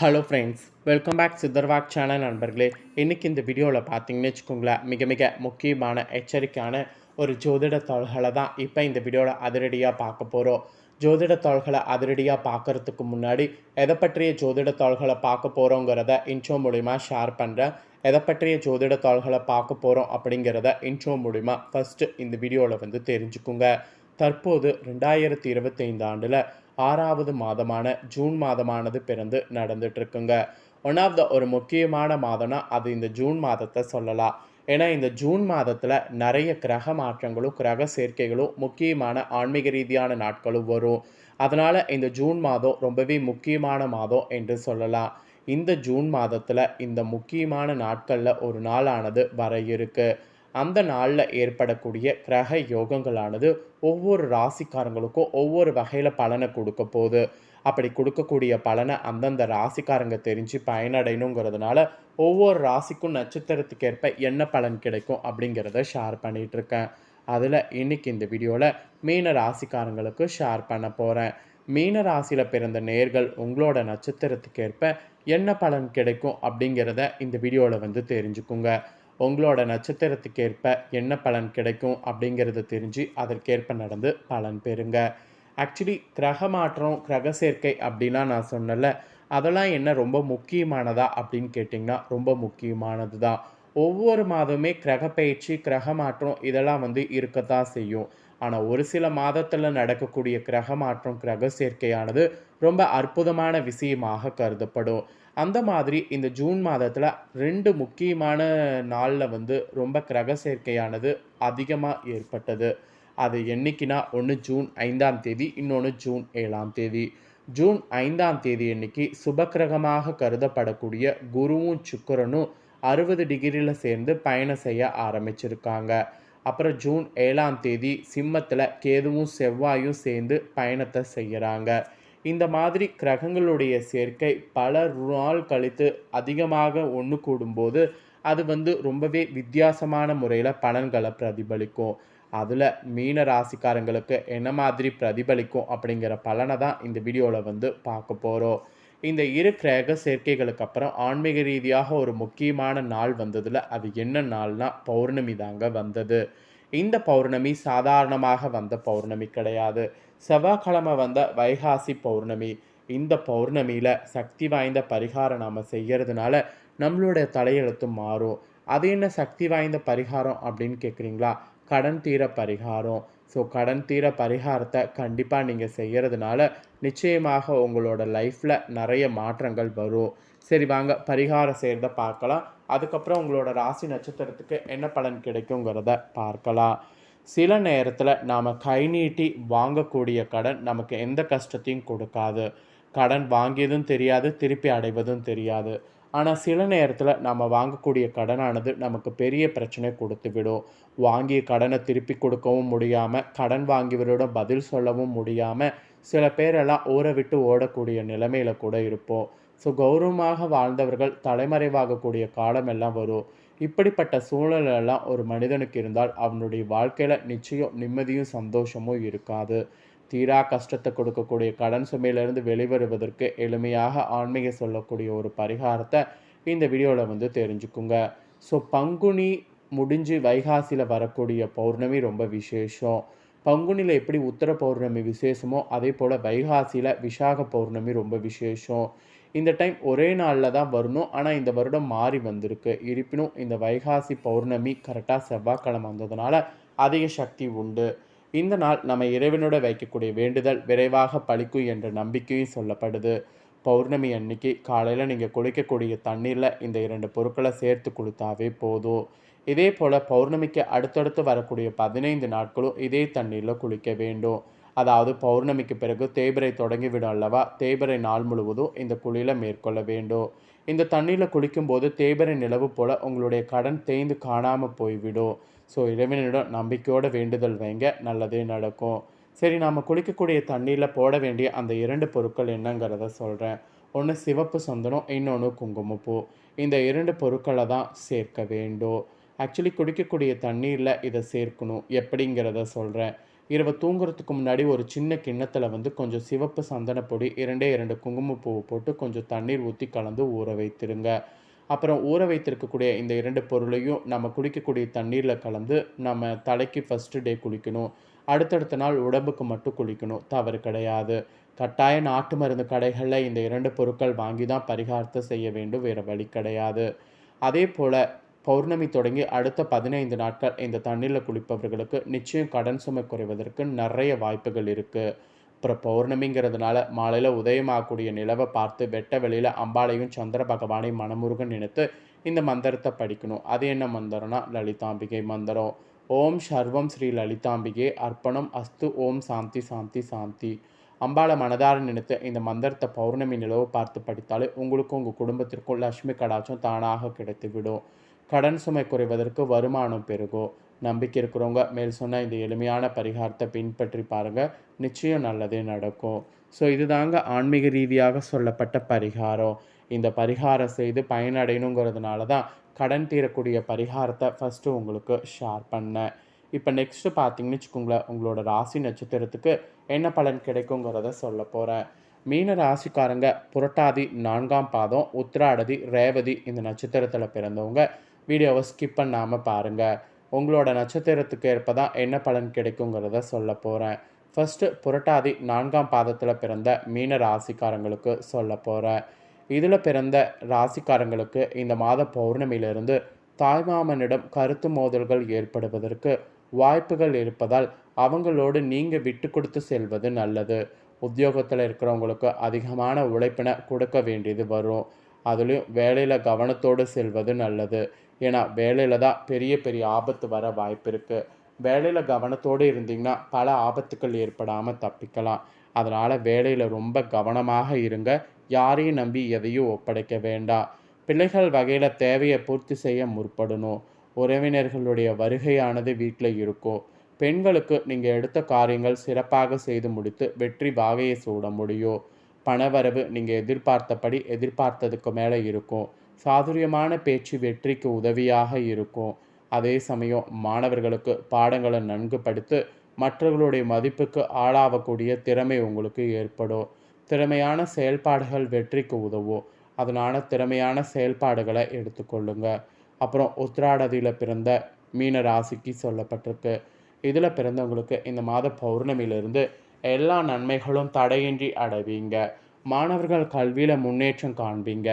Hello friends welcome back சித்தர்வாக் channel நண்பர்களே. இன்றைக்கி இந்த வீடியோவில் பார்த்தீங்கன்னு வச்சுக்கோங்களேன் மிக மிக முக்கியமான எச்சரிக்கையான ஒரு ஜோதிட தாள்களை தான் இப்போ இந்த வீடியோவில் அதிரடியாக பார்க்க போகிறோம் ஜோதிட தாள்களை அதிரடியாக பார்க்கறதுக்கு முன்னாடி எதை பற்றிய ஜோதிட தாள்களை பார்க்க போகிறோங்கிறத இன்ட்ரோ மூலிமா ஷேர் பண்ணுறேன் எதை பற்றிய ஜோதிட தாள்களை பார்க்க போகிறோம் அப்படிங்கிறத இன்ட்ரோ மூலிமா ஃபஸ்ட்டு இந்த வீடியோவில் வந்து தெரிஞ்சுக்குங்க. தற்போது ரெண்டாயிரத்தி இருபத்தைந்து ஆண்டில் ஆறாவது மாதமான ஜூன் மாதமானது பிறந்து நடந்துட்டு இருக்குங்க ஒன் ஆஃப் த ஒரு முக்கியமான மாதம்னா அது இந்த ஜூன் மாதத்தை சொல்லலாம். ஏன்னா இந்த ஜூன் மாதத்தில் நிறைய கிரக மாற்றங்களும் கிரக சேர்க்கைகளும் முக்கியமான ஆன்மீக ரீதியான நாட்களும் வரும். அதனால் இந்த ஜூன் மாதம் ரொம்பவே முக்கியமான மாதம் என்று சொல்லலாம். இந்த ஜூன் மாதத்தில் இந்த முக்கியமான நாட்களில் ஒரு நாளானது வர இருக்குது அந்த நாளில் ஏற்படக்கூடிய கிரக யோகங்களானது ஒவ்வொரு ராசிக்காரங்களுக்கும் ஒவ்வொரு வகையில் பலனை கொடுக்க போகுது. அப்படி கொடுக்கக்கூடிய பலனை அந்தந்த ராசிக்காரங்க தெரிஞ்சு பயனடையணுங்கிறதுனால ஒவ்வொரு ராசிக்கும் நட்சத்திரத்துக்கு ஏற்ப என்ன பலன் கிடைக்கும் அப்படிங்கிறத ஷேர் பண்ணிகிட்ருக்கேன் இருக்கேன். அதில் இன்னைக்கு இந்த வீடியோவில் மீன ராசிக்காரங்களுக்கு ஷேர் பண்ண போகிறேன் மீன ராசியில் பிறந்த நேர்கள் உங்களோட நட்சத்திரத்துக்கு ஏற்ப என்ன பலன் கிடைக்கும் அப்படிங்கிறத இந்த வீடியோவில் வந்து தெரிஞ்சுக்குங்க. உங்களோட நட்சத்திரத்துக்கேற்ப என்ன பலன் கிடைக்கும் அப்படிங்கிறத தெரிஞ்சு அதற்கேற்ப நடந்து பலன் பெறுங்க. ஆக்சுவலி கிரக மாற்றம் கிரக சேர்க்கை அப்படிலாம் நான் சொன்னல அதெல்லாம் என்ன ரொம்ப முக்கியமானதா அப்படின்னு கேட்டிங்கன்னா ரொம்ப முக்கியமானது தான் ஒவ்வொரு மாதமே கிரக பயிற்சி கிரக மாற்றம் இதெல்லாம் வந்து இருக்கத்தான் செய்யும். ஆனால் ஒரு சில மாதத்தில் நடக்கக்கூடிய கிரக மாற்றம் கிரக சேர்க்கையானது ரொம்ப அற்புதமான விஷயமாக கருதப்படும். அந்த மாதிரி இந்த ஜூன் மாதத்தில் ரெண்டு முக்கியமான நாளில் வந்து ரொம்ப கிரக சேர்க்கையானது அதிகமாக ஏற்பட்டது. அது என்னைக்குனா ஒன்று ஜூன் ஐந்தாம் தேதி இன்னொன்று ஜூன் ஏழாம் தேதி. ஜூன் ஐந்தாம் தேதி அன்னைக்கு சுபக்கிரகமாக கருதப்படக்கூடிய குருவும் சுக்கரனும் அறுபது டிகிரியில் சேர்ந்து பயணம் செய்ய ஆரம்பிச்சிருக்காங்க. அப்புறம் ஜூன் ஏழாம் தேதி சிம்மத்தில் கேதுவும் செவ்வாயும் சேர்ந்து பயணத்தை செய்கிறாங்க இந்த மாதிரி கிரகங்களுடைய சேர்க்கை பல நாள் கழித்து அதிகமாக ஒன்று கூடும்போது அது வந்து ரொம்பவே வித்தியாசமான முறையில் பலன்களை பிரதிபலிக்கும். அதில் மீன ராசிக்காரங்களுக்கு என்ன மாதிரி பிரதிபலிக்கும் அப்படிங்கிற பலனை தான் இந்த வீடியோவில் வந்து பார்க்க போகிறோம் இந்த இரு கிரக சேர்க்கைகளுக்கு அப்புறம் ஆன்மீக ரீதியாக ஒரு முக்கியமான நாள் வந்ததில் அது என்ன நாள்னா பௌர்ணமி தாங்க வந்தது. இந்த பௌர்ணமி சாதாரணமாக வந்த பௌர்ணமி கிடையாது. செவ்வாய்க்கிழமை வந்த வைகாசி பௌர்ணமி. இந்த பௌர்ணமியில் சக்தி வாய்ந்த பரிகாரம் நாம் செய்கிறதுனால நம்மளுடைய தலையெழுத்து மாறும். அது என்ன சக்தி வாய்ந்த பரிகாரம் அப்படின்னு கேட்குறீங்களா கடன் தீர பரிகாரம். ஸோ கடன் தீர பரிகாரத்தை கண்டிப்பாக நீங்கள் செய்கிறதுனால நிச்சயமாக உங்களோட லைஃப்பில் நிறைய மாற்றங்கள் வரும். சரி வாங்க பரிகாரம் செய்கிறத பார்க்கலாம். அதுக்கப்புறம் உங்களோட ராசி நட்சத்திரத்துக்கு என்ன பலன் கிடைக்குங்கிறத பார்க்கலாம். சில நேரத்தில் நாம் கை நீட்டி வாங்கக்கூடிய கடன் நமக்கு எந்த கஷ்டத்தையும் கொடுக்காது. கடன் வாங்கியதும் தெரியாது திருப்பி அடைவதும் தெரியாது. ஆனால் சில நேரத்தில் நம்ம வாங்கக்கூடிய கடனானது நமக்கு பெரிய பிரச்சனை கொடுத்து விடும் வாங்கிய கடனை திருப்பி கொடுக்கவும் முடியாமல் கடன் வாங்கியவரோட பதில் சொல்லவும் முடியாமல் சில பேரெல்லாம் ஊரை விட்டு ஓடக்கூடிய நிலைமையில் கூட இருப்போம். ஸோ கௌரவமாக வாழ்ந்தவர்கள் தலைமறைவாகக்கூடிய காலமெல்லாம் வரும். இப்படிப்பட்ட சூழலெல்லாம் ஒரு மனிதனுக்கு இருந்தால் அவனுடைய வாழ்க்கையில் நிச்சயம் நிம்மதியும் சந்தோஷமும் இருக்காது. தீரா கஷ்டத்தை கொடுக்கக்கூடிய கடன் சுமையிலிருந்து வெளிவருவதற்கு எளிமையாக ஆன்மீக சொல்லக்கூடிய ஒரு பரிகாரத்தை இந்த வீடியோவில் வந்து தெரிஞ்சுக்குங்க. ஸோ பங்குனி முடிஞ்சு வைகாசியில் வரக்கூடிய பௌர்ணமி ரொம்ப விசேஷம். பங்குனியில் எப்படி உத்தர பௌர்ணமி விசேஷமோ அதே போல் வைகாசியில் விசாக பௌர்ணமி ரொம்ப விசேஷம். இந்த டைம் ஒரே நாளில் தான் வரணும். ஆனால் இந்த வருடம் மாறி வந்திருக்கு. இருப்பினும் இந்த வைகாசி பௌர்ணமி கரெக்டாக செவ்வாய்க்கிழமை வந்ததுனால அதிக சக்தி உண்டு. இந்த நாள் நம்ம இறைவனோட வைக்கக்கூடிய வேண்டுதல் விரைவாக பழிக்கும் என்ற நம்பிக்கையும் சொல்லப்படுது. பௌர்ணமி அன்னைக்கு காலையில் நீங்கள் குளிக்கக்கூடிய தண்ணீரில் இந்த இரண்டு பொருட்களை சேர்த்து கொடுத்தாவே போதும். இதே போல் பௌர்ணமிக்கு அடுத்தடுத்து வரக்கூடிய பதினைந்து நாட்களும் இதே தண்ணீரில் குளிக்க வேண்டும். அதாவது பௌர்ணமிக்கு பிறகு தேய்பிரை தொடங்கிவிடும் அல்லவா? தேய்பிரை நாள் முழுவதும் இந்த குளியில் மேற்கொள்ள வேண்டும். இந்த தண்ணீரில் குளிக்கும்போது தேய்பிரை நிலவு போல் உங்களுடைய கடன் தேய்ந்து காணாமல் போய்விடும். ஸோ இறைவனிடம் நம்பிக்கையோட வேண்டுதல் வைங்க. நல்லதே நடக்கும். சரி நாம் குளிக்கக்கூடிய தண்ணீரில் போட வேண்டிய அந்த இரண்டு பொருட்கள் என்னங்கிறத சொல்கிறேன் ஒன்று சிவப்பு சந்தனம் இன்னொன்று குங்குமப்பூ. இந்த இரண்டு பொருட்களை தான் சேர்க்க வேண்டும். ஆக்சுவலி குடிக்கக்கூடிய தண்ணீரில் இதை சேர்க்கணும். எப்படிங்கிறத சொல்கிறேன் இரவு தூங்குறதுக்கு முன்னாடி ஒரு சின்ன கிண்ணத்தில் வந்து கொஞ்சம் சிவப்பு சந்தனப்பொடி இரண்டே இரண்டு குங்குமப்பூவை போட்டு கொஞ்சம் தண்ணீர் ஊற்றி கலந்து ஊற வைத்திருங்க. அப்புறம் ஊற வைத்திருக்கக்கூடிய இந்த இரண்டு பொருளையும் நம்ம குடிக்கக்கூடிய தண்ணீரில் கலந்து நம்ம தலைக்கு ஃபஸ்ட்டு டே குளிக்கணும். அடுத்தடுத்த நாள் உடம்புக்கு மட்டும் குளிக்கணும். தவறு கிடையாது. கட்டாய நாட்டு மருந்து கடைகளில் இந்த இரண்டு பொருட்கள் வாங்கி தான் பரிகாரத்தை செய்ய வேண்டும். வேறு வழி கிடையாது. அதே போல் பௌர்ணமி தொடங்கி அடுத்த பதினைந்து நாட்கள் இந்த தண்ணீரில் குளிப்பவர்களுக்கு நிச்சயம் கடன் சுமை குறைவதற்கு நிறைய வாய்ப்புகள் இருக்குது அப்புறம் பௌர்ணமிங்கிறதுனால மாலையில் உதயமாகக்கூடிய நிலவை பார்த்து வெட்ட வெளியில் அம்பாளையும் சந்திர பகவானையும் மனமுருகன் நினைத்து இந்த மந்திரத்தை படிக்கணும். அது என்ன மந்திரம்னா லலிதாம்பிகை மந்திரம். ஓம் சர்வம் ஸ்ரீ லலிதாம்பிகே அர்ப்பணம் அஸ்து ஓம் சாந்தி சாந்தி சாந்தி. அம்பாளை மனதார நினைத்து இந்த மந்திரத்தை பௌர்ணமி நிலவு பார்த்து படித்தாலே உங்களுக்கும் உங்கள் குடும்பத்திற்கும் லட்சுமி கடாச்சம் தானாக கிடைத்துவிடும். கடன் சுமை குறைவதற்கு வருமானம் பெருகும் நம்பிக்கை இருக்கிறவங்க மேல் சொன்ன இந்த எளிமையான பரிகாரத்தை பின்பற்றி பாருங்கள் நிச்சயம் நல்லதே நடக்கும். ஸோ இதுதாங்க ஆன்மீக ரீதியாக சொல்லப்பட்ட பரிகாரம். இந்த பரிகாரம் செய்து பயனடையணுங்கிறதுனால தான் கடன் தீரக்கூடிய பரிகாரத்தை ஃபஸ்ட்டு உங்களுக்கு ஷேர் பண்ணேன். இப்போ நெக்ஸ்ட்டு பார்த்தீங்கன்னு வச்சுக்கோங்களேன் உங்களோட ராசி நட்சத்திரத்துக்கு என்ன பலன் கிடைக்குங்கிறத சொல்ல போகிறேன் மீன ராசிக்காரங்க புரட்டாதி நான்காம் பாதம் உத்திராடதி ரேவதி இந்த நட்சத்திரத்தில் பிறந்தவங்க. வீடியோவை ஸ்கிப் பண்ணாமல் பாருங்கள் உங்களோட நட்சத்திரத்துக்கு ஏற்ப தான் என்ன பலன் கிடைக்குங்கிறத சொல்ல போகிறேன் ஃபஸ்ட்டு புரட்டாதி நான்காம் பாதத்தில் பிறந்த மீன ராசிக்காரங்களுக்கு சொல்ல போகிறேன் இதில் பிறந்த ராசிக்காரங்களுக்கு இந்த மாத பௌர்ணமியிலிருந்து தாய்மாமனிடம் கருத்து மோதல்கள் ஏற்படுவதற்கு வாய்ப்புகள் இருப்பதால் அவங்களோடு நீங்கள் விட்டு கொடுத்து செல்வது நல்லது. உத்தியோகத்தில் இருக்கிறவங்களுக்கு அதிகமான உழைப்பினை கொடுக்க வேண்டியது வரும். அதுலேயும் வேலையில் கவனத்தோடு செல்வது நல்லது. ஏன்னா வேலையில் தான் பெரிய பெரிய ஆபத்து வர வாய்ப்பு இருக்குது வேலையில் கவனத்தோடு இருந்தீங்கன்னா பல ஆபத்துக்கள் ஏற்படாமல் தப்பிக்கலாம். அதனால் வேலையில் ரொம்ப கவனமாக இருங்க. யாரையும் நம்பி எதையும் ஒப்படைக்க வேண்டாம். பிள்ளைகள் வகையில் தேவையை பூர்த்தி செய்ய முற்படணும். உறவினர்களுடைய வருகையானது வீட்டில் இருக்கும். பெண்களுக்கு நீங்கள் எடுத்த காரியங்கள் சிறப்பாக செய்து முடித்து வெற்றி வாகையை சூட முடியும். பணவரவு நீங்கள் எதிர்பார்த்தபடி எதிர்பார்த்ததுக்கு மேலே இருக்கும். சாதுரியமான பேச்சு வெற்றிக்கு உதவியாக இருக்கும். அதே சமயம் மாணவர்களுக்கு பாடங்களை நன்கு படித்து மற்றவர்களுடைய மதிப்புக்கு ஆளாகக்கூடிய திறமை உங்களுக்கு ஏற்படும். திறமையான செயல்பாடுகள் வெற்றிக்கு உதவும். அதனால் திறமையான செயல்பாடுகளை எடுத்துக்கொள்ளுங்க. அப்புறம் உத்திராடதியில் பிறந்த மீன ராசிக்கு சொல்லப்பட்டிருக்கு. இதில் பிறந்தவங்களுக்கு இந்த மாத பௌர்ணமியிலிருந்து எல்லா நன்மைகளும் தடையின்றி அடைவீங்க. மாணவர்கள் கல்வியில் முன்னேற்றம் காண்பீங்க.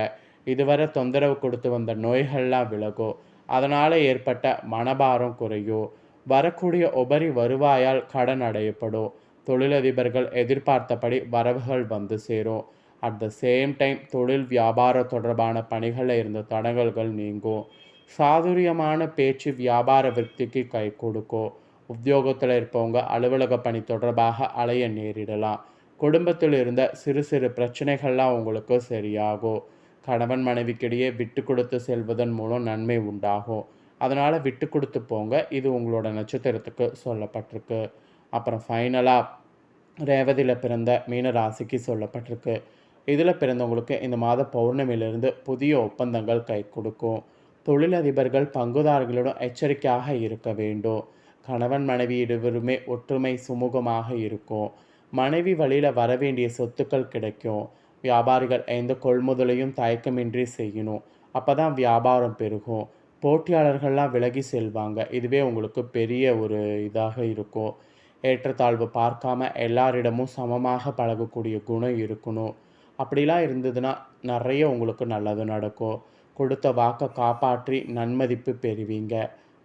இதுவரை தொந்தரவு கொடுத்து வந்த நோய்கள்லாம் விலகும் அதனால் ஏற்பட்ட மனபாரம் குறையும் வரக்கூடிய உபரி வருவாயால் கடன் அடையப்படும் தொழிலதிபர்கள் எதிர்பார்த்தபடி வரவுகள் வந்து சேரும் அட் த சேம் டைம் தொழில் வியாபாரம் தொடர்பான பணிகளில் இருந்த தடங்கல்கள் நீங்கும் சாதுரியமான பேச்சு வியாபார விற்பிக்கு கை கொடுக்கும் உத்தியோகத்தில் இருப்பவங்க அலுவலக பணி தொடர்பாக அலைய நேரிடலாம். குடும்பத்தில் இருந்த சிறு சிறு பிரச்சனைகள்லாம் உங்களுக்கு சரியாகும். கணவன் மனைவிக்கிடையே விட்டு கொடுத்து செல்வதன் மூலம் நன்மை உண்டாகும். அதனால் விட்டு கொடுத்து போங்க. இது உங்களோட நட்சத்திரத்துக்கு சொல்லப்பட்டிருக்கு. அப்புறம் ஃபைனலாக ரேவதியில் பிறந்த மீன ராசிக்கு சொல்லப்பட்டிருக்கு. இதில் பிறந்தவங்களுக்கு இந்த மாத பௌர்ணமியிலிருந்து புதிய ஒப்பந்தங்கள் கை கொடுக்கும். தொழிலதிபர்கள் பங்குதாரர்களிடம் எச்சரிக்கையாக இருக்க வேண்டும். கணவன் மனைவி இருவருமே ஒற்றுமை சுமூகமாக இருக்கும். மனைவி வழியில் வர வேண்டிய சொத்துக்கள் கிடைக்கும். வியாபாரிகள் எந்த கொள்முதலையும் தயக்கமின்றி செய்யணும். அப்போ தான் வியாபாரம் பெருகும். போட்டியாளர்கள்லாம் விலகி செல்வாங்க. இதுவே உங்களுக்கு பெரிய ஒரு இதாக இருக்கும். ஏற்றத்தாழ்வு பார்க்காம எல்லாரிடமும் சமமாக பழகக்கூடிய குணம் இருக்கணும். அப்படிலாம் இருந்ததுன்னா நிறைய உங்களுக்கு நல்லது நடக்கும். கொடுத்த வாக்கை காப்பாற்றி நன்மதிப்பு பெறுவீங்க.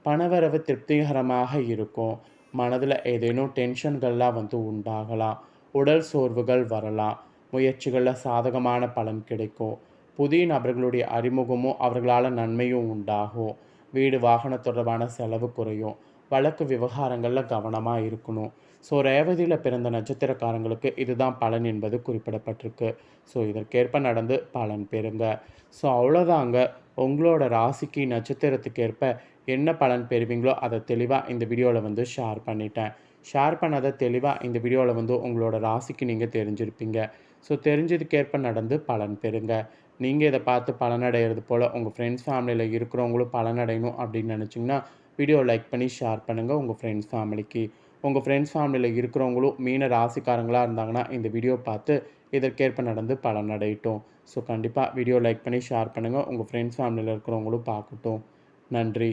பணவரவு திருப்திகரமாக இருக்கும். மனதில் ஏதேனும் டென்ஷன்கள்லாம் வந்து உண்டாகலாம். உடல் சோர்வுகள் வரலாம். முயற்சிகளில் சாதகமான பலன் கிடைக்கும். புதிய நபர்களுடைய அறிமுகமும் அவர்களால் நன்மையும் உண்டாகும். வீடு வாகன தொடர்பான செலவு குறையும். வழக்கு விவகாரங்களில் கவனமாக இருக்கணும். ஸோ ரேவதியில் பிறந்த நட்சத்திரக்காரங்களுக்கு இதுதான் பலன் என்பது குறிப்பிடப்பட்டிருக்கு. ஸோ இதற்கேற்ப நடந்து பலன் பெறுங்க. ஸோ அவ்வளோதாங்க உங்களோட ராசிக்கு நட்சத்திரத்துக்கேற்ப என்ன பலன் பெறுவீங்களோ அதை தெளிவாக இந்த வீடியோவில் வந்து ஷேர் பண்ணிட்டேன். ஷேர் பண்ணதை தெளிவாக இந்த வீடியோவில் வந்து உங்களோட ராசிக்கு நீங்கள் தெரிஞ்சிருப்பீங்க. ஸோ தெரிஞ்சதுக்கேற்ப நடந்து பலன் பெறுங்க. நீங்கள் இதை பார்த்து பலனடைகிறது போல் உங்கள் ஃப்ரெண்ட்ஸ் ஃபேமிலியில் இருக்கிறவங்களும் பலனடையணும் அப்படின்னு நினச்சிங்கன்னா வீடியோ லைக் பண்ணி ஷேர் பண்ணுங்கள் உங்கள் ஃப்ரெண்ட்ஸ் ஃபேமிலிக்கு உங்கள் ஃப்ரெண்ட்ஸ் ஃபேமிலியில் இருக்கிறவங்களும் மீன ராசிக்காரங்களாக இருந்தாங்கன்னா இந்த வீடியோ பார்த்து இதற்கேற்ப நடந்து பலன் அடையட்டும். ஸோ கண்டிப்பாக வீடியோ லைக் பண்ணி ஷேர் பண்ணுங்கள் உங்கள் ஃப்ரெண்ட்ஸ் ஃபேமிலியில் இருக்கிறவங்களும் பார்க்கட்டும். நன்றி.